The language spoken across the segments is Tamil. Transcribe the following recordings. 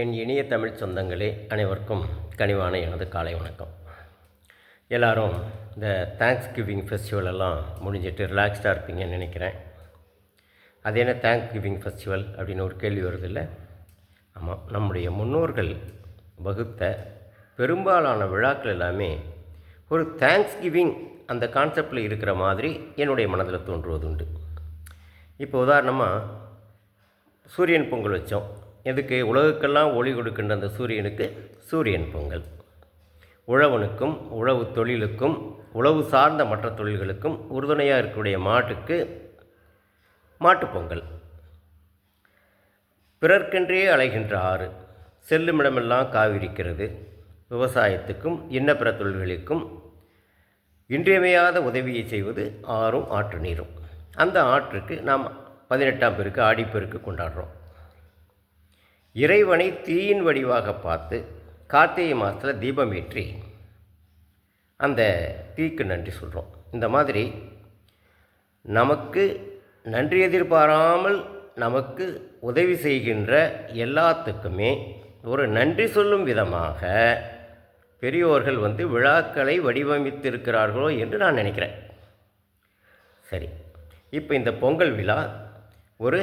என் இனிய தமிழ் சொந்தங்களே அனைவருக்கும் கனிவான எனது காலை வணக்கம். எல்லாரும் இந்த தேங்க்ஸ் கிவிங் ஃபெஸ்டிவல் எல்லாம் முடிஞ்சிட்டு ரிலாக்ஸ்டாக இருப்பீங்கன்னு நினைக்கிறேன். அது என்ன தேங்க்ஸ் கிவிங் ஃபெஸ்டிவல் அப்படின்னு ஒரு கேள்வி வருது இல்லை ஆமாம் நம்முடைய முன்னோர்கள் வகுத்த பெரும்பாலான விழாக்கள் எல்லாமே ஒரு தேங்க்ஸ் கிவிங் அந்த கான்செப்டில் இருக்கிற மாதிரி என்னுடைய மனதில் தோன்றுவது உண்டு இப்போ உதாரணமாக சூரியன் பொங்கல் வச்சோம். எதுக்கு? உலகுக்கெல்லாம் ஒளி கொடுக்கின்ற அந்த சூரியனுக்கு சூரியன் பொங்கல். உழவனுக்கும் உழவு தொழிலுக்கும் உழவு சார்ந்த மற்ற தொழில்களுக்கும் உறுதுணையாக இருக்கக்கூடிய மாட்டுக்கு மாட்டுப் பொங்கல். பிறர்க்கென்றே அலைகின்ற ஆறு. செல்லுமிடமெல்லாம் காவிரிக்கிறது. விவசாயத்துக்கும் இன்ன பிற தொழில்களுக்கும் இன்றியமையாத உதவியை செய்வது ஆறும் ஆற்று நீரும். அந்த ஆற்றுக்கு நாம் பதினெட்டாம் பெருக்கு ஆடிப்பெருக்கு கொண்டாடுறோம். இறைவனை தீயின் வடிவாக பார்த்து கார்த்திகை மாதத்தில் தீபம் ஏற்றி அந்த தீக்கு நன்றி சொல்கிறோம் இந்த மாதிரி நமக்கு நன்றி எதிர்பாராமல் நமக்கு உதவி செய்கின்ற எல்லாத்துக்குமே ஒரு நன்றி சொல்லும் விதமாக பெரியோர்கள் வந்து விழாக்களை வடிவமைத்திருக்கிறார்களோ என்று நான் நினைக்கிறேன். சரி இப்போ இந்த பொங்கல் விழா ஒரு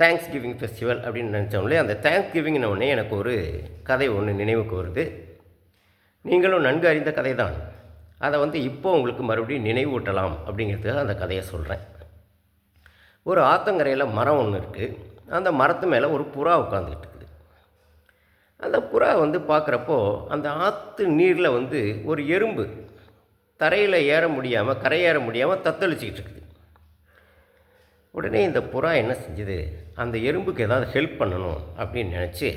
தேங்க்ஸ் கிவிங் ஃபெஸ்டிவல் அப்படின்னு நினச்சோம்லே அந்த தேங்க்ஸ் கிவிங்னோடனே எனக்கு ஒரு கதை ஒன்று நினைவுக்கு வருது. நீங்களும் நன்கு அறிந்த கதை தான் அதை வந்து இப்போ உங்களுக்கு மறுபடியும் நினைவூட்டலாம் அப்படிங்கிறதுக்காக அந்த கதையை சொல்கிறேன் ஒரு ஆத்தங்கரையில் மரம் ஒன்று இருக்குது அந்த மரத்து மேலே ஒரு புறா உட்காந்துக்கிட்டு இருக்குது. அந்த புறா வந்து பார்க்குறப்போ அந்த ஆற்று நீரில் வந்து ஒரு எறும்பு தரையில் ஏற முடியாமல் கரையேற முடியாமல் தத்தளிச்சிக்கிட்டு இருக்குது. உடனே இந்த புறா என்ன செஞ்சுது? அந்த எறும்புக்கு ஏதாவது ஹெல்ப் பண்ணணும் அப்படின்னு நினச்சி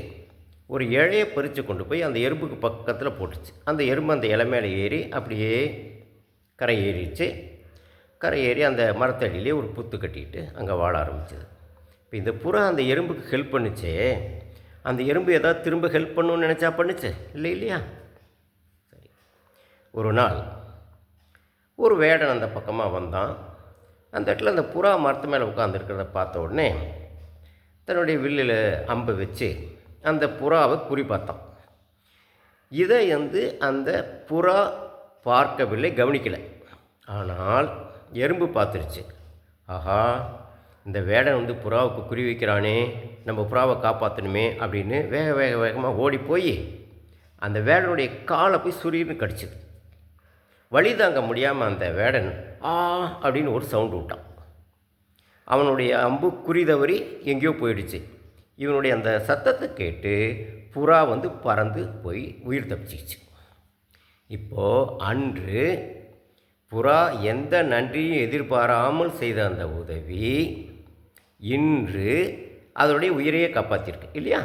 ஒரு இழையை பறித்து கொண்டு போய் அந்த எறும்புக்கு பக்கத்தில் போட்டுச்சு. அந்த எறும்பு அந்த இலை மேலே ஏறி அப்படியே கரை ஏறிச்சு கரை ஏறி அந்த மரத்தடியிலே ஒரு புத்து கட்டிட்டு அங்கே வாழ ஆரம்பிச்சது. இப்போ இந்த புறா அந்த எறும்புக்கு ஹெல்ப் பண்ணுச்சே? அந்த எறும்பு ஏதாவது திரும்ப ஹெல்ப் பண்ணணும்னு நினச்சா பண்ணுச்சு? இல்லை இல்லையா? சரி. ஒரு நாள் ஒரு வேடன் அந்த பக்கமாக வந்தான். அந்த இடத்துல அந்த புறா மரத்து மேலே உட்காந்துருக்கிறத பார்த்த உடனே தன்னுடைய வில்லில் அம்பை வச்சு அந்த புறாவை குறி பார்த்தான் இதை வந்து அந்த புறா பார்க்கவில்லை கவனிக்கலை. ஆனால் எறும்பு பார்த்துருச்சு ஆஹா இந்த வேடன் வந்து புறாவுக்கு குறி வைக்கிறானே நம்ம புறாவை காப்பாற்றணுமே அப்படின்னு வேக வேக வேகமாக ஓடி போய் அந்த வேடனுடைய காலை போய் சுரீர்னு கடிச்சிது. வழி தாங்க முடியாமல் அந்த வேடன் ஆ அப்படின்னு ஒரு சவுண்டு விட்டான். அவனுடைய அம்பு குறி தவறி எங்கேயோ போயிடுச்சு. இவனுடைய அந்த சத்தத்தை கேட்டு புறா வந்து பறந்து போய் உயிர் தப்பிச்சிச்சு இப்போது அன்று புறா எந்த நன்றியும் எதிர்பாராமல் செய்த அந்த உதவி இன்று அதனுடைய உயிரையே காப்பாற்றிருக்கு இல்லையா?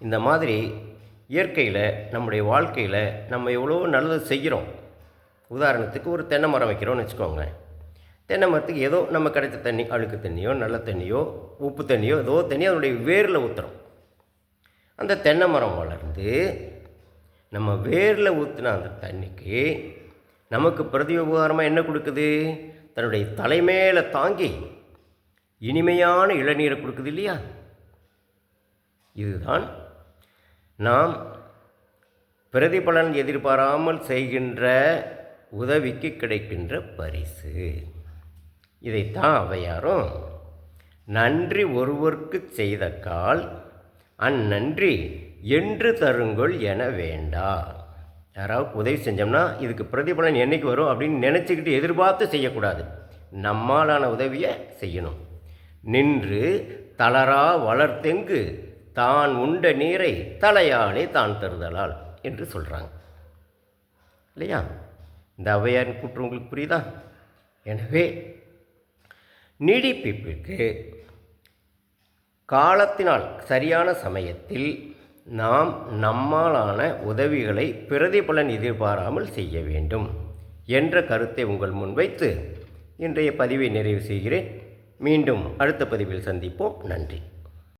இந்த மாதிரி இயற்கையில் நம்முடைய வாழ்க்கையில் நம்ம எவ்வளோ நல்லது செய்கிறோம். உதாரணத்துக்கு ஒரு தென்னை மரம் வைக்கிறோம்னு வச்சுக்கோங்க தென்னை மரத்துக்கு ஏதோ நம்ம கிடைச்ச தண்ணி அழுக்கு தண்ணியோ நல்ல தண்ணியோ உப்பு தண்ணியோ ஏதோ தண்ணியோ அதனுடைய வேரில் ஊற்றுறோம் அந்த தென்னை மரம் வளர்ந்து நம்ம வேரில் ஊற்றின அந்த தண்ணிக்கு நமக்கு பிரதி உபகாரமாக என்ன கொடுக்குது? தன்னுடைய தலைமையில் தாங்கி இனிமையான இளநீரை கொடுக்குது இல்லையா? இதுதான் நாம் பிரதிபலன் எதிர்பாராமல் செய்கின்ற உதவிக்கு கிடைக்கின்ற பரிசு. இதைத்தான் அவையாரும் நன்றி ஒருவருக்கு செய்த கால் அந்நன்றி என்று தருங்கள் என வேண்டா. யாராவது உதவி செஞ்சோம்னா இதுக்கு பிரதிபலன் என்னைக்கு வரும் அப்படின்னு நினச்சிக்கிட்டு எதிர்பார்த்து செய்யக்கூடாது. நம்மாலான உதவியை செய்யணும். நின்று தளரா வளர்த்தெங்கு தான் உண்ட நீரை தலையாலே தான் தருதலால் என்று சொல்கிறாங்க இல்லையா? இந்த ஔவையாரின் கூற்று உங்களுக்கு புரியுதா? எனவே நீடிப்பிப்புக்கு காலத்தினால் சரியான சமயத்தில் நாம் நம்மாலான உதவிகளை பிரதிபலன் எதிர்பாராமல் செய்ய வேண்டும் என்ற கருத்தை உங்கள் முன்வைத்து இன்றைய பதிவை நிறைவு செய்கிறேன். மீண்டும் அடுத்த பதிவில் சந்திப்போம். நன்றி.